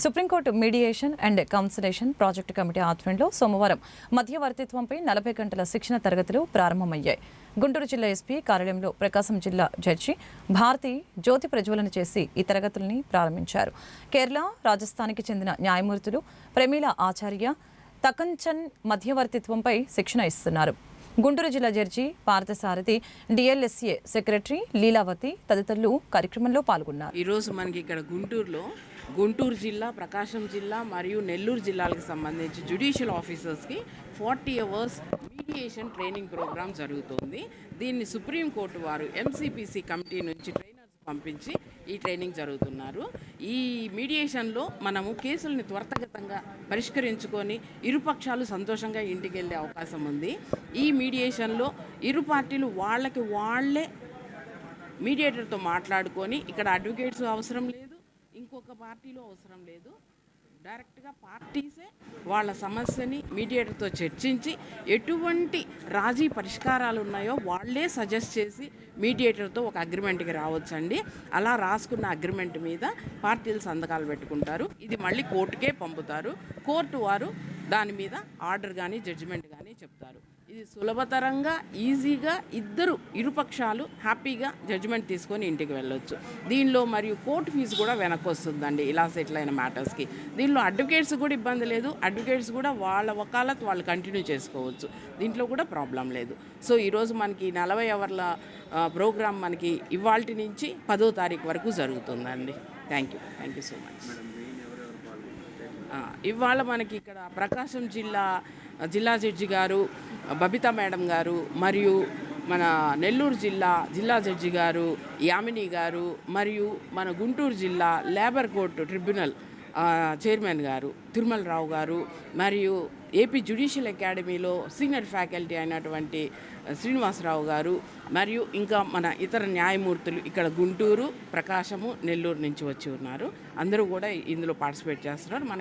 Supreme court mediation and conciliation project committee ఆధ్వర్యంలో సోమవారం మధ్యవర్తిత్వంపై నలభై గంటల శిక్షణ తరగతులు ప్రారంభమయ్యాయి. గుంటూరు జిల్లా ఎస్పీ కార్యాలయంలో ప్రకాశం జిల్లా జడ్జి భారతి జ్యోతి ప్రజ్వలన చేసి ఈ తరగతుల్ని ప్రారంభించారు. కేరళ రాజస్థాన్కి చెందిన న్యాయమూర్తులు ప్రమీల ఆచార్య తకంచన్ మధ్యవర్తిత్వంపై శిక్షణ ఇస్తున్నారు. గుంటూరు జిల్లా judge Parthasarathi DLSA secretary Leelavathi తదితరులు కార్యక్రమంలో పాల్గొన్నారు. ఈరోజు మనకి ఇక్కడ గుంటూరులో గుంటూరు జిల్లా ప్రకాశం జిల్లా మరియు నెల్లూరు జిల్లాలకు సంబంధించి judicial ఆఫీసర్స్కి forty hours mediation training program జరుగుతుంది. దీన్ని సుప్రీంకోర్టు వారు ఎంసీపీసీ కమిటీ నుంచి ట్రైనర్స్ పంపించి ఈ ట్రైనింగ్ జరుగుతున్నారు. ఈ మీడియేషన్లో మనము కేసుల్ని త్వరితగతంగా పరిష్కరించుకొని ఇరుపక్షాలు సంతోషంగా ఇంటికి వెళ్ళే అవకాశం ఉంది. ఈ మీడియేషన్లో ఇరు పార్టీలు వాళ్ళకి వాళ్ళే మీడియేటర్తో మాట్లాడుకొని ఇక్కడ అడ్వకేట్స్ అవసరం లేదు ఇంకొక పార్టీలో అవసరం లేదు. డైరెక్ట్గా పార్టీసే వాళ్ళ సమస్యని మీడియేటర్తో చర్చించి ఎటువంటి రాజీ పరిష్కారాలు ఉన్నాయో వాళ్ళే సజెస్ట్ చేసి మీడియేటర్తో ఒక అగ్రిమెంట్కి రావచ్చండి. అలా రాసుకున్న అగ్రిమెంట్ మీద పార్టీలు సంతకాలు పెట్టుకుంటారు. ఇది మళ్ళీ కోర్టుకే పంపుతారు. కోర్టు వారు దాని మీద ఆర్డర్ కానీ జడ్జిమెంట్ కానీ చెప్తారు. ఇది సులభతరంగా ఈజీగా ఇద్దరు ఇరుపక్షాలు హ్యాపీగా జడ్జిమెంట్ తీసుకొని ఇంటికి వెళ్ళొచ్చు. దీనిలో మరియు కోర్టు ఫీజు కూడా వెనక్కి వస్తుందండి ఇలా సెటిల్ అయిన మ్యాటర్స్కి దీనిలో అడ్వకేట్స్ కూడా ఇబ్బంది లేదు. అడ్వకేట్స్ కూడా వాళ్ళ వకాలత్ వాళ్ళు కంటిన్యూ చేసుకోవచ్చు. దీంట్లో కూడా ప్రాబ్లం లేదు. సో ఈరోజు మనకి నలభై అవర్ల ప్రోగ్రామ్ మనకి ఇవాల్టి నుంచి పదో తారీఖు వరకు జరుగుతుందండి. Thank you thank you so much ఇవాళ మనకి ఇక్కడ ప్రకాశం జిల్లా జిల్లా జడ్జి గారు బబితా మేడం గారు మరియు మన నెల్లూరు జిల్లా జిల్లా జడ్జి గారు యామిని గారు మరియు మన గుంటూరు జిల్లా లేబర్ కోర్టు ట్రిబ్యునల్ చైర్మన్ గారు తిరుమల రావు గారు మరియు ఏపీ జ్యుడిషియల్ అకాడమీలో సీనియర్ ఫ్యాకల్టీ అయినటువంటి శ్రీనివాసరావు గారు మరియు ఇంకా మన ఇతర న్యాయమూర్తులు ఇక్కడ గుంటూరు ప్రకాశము నెల్లూరు నుంచి వచ్చి ఉన్నారు. అందరూ కూడా ఇందులో పార్టిసిపేట్ చేస్తున్నారు. మన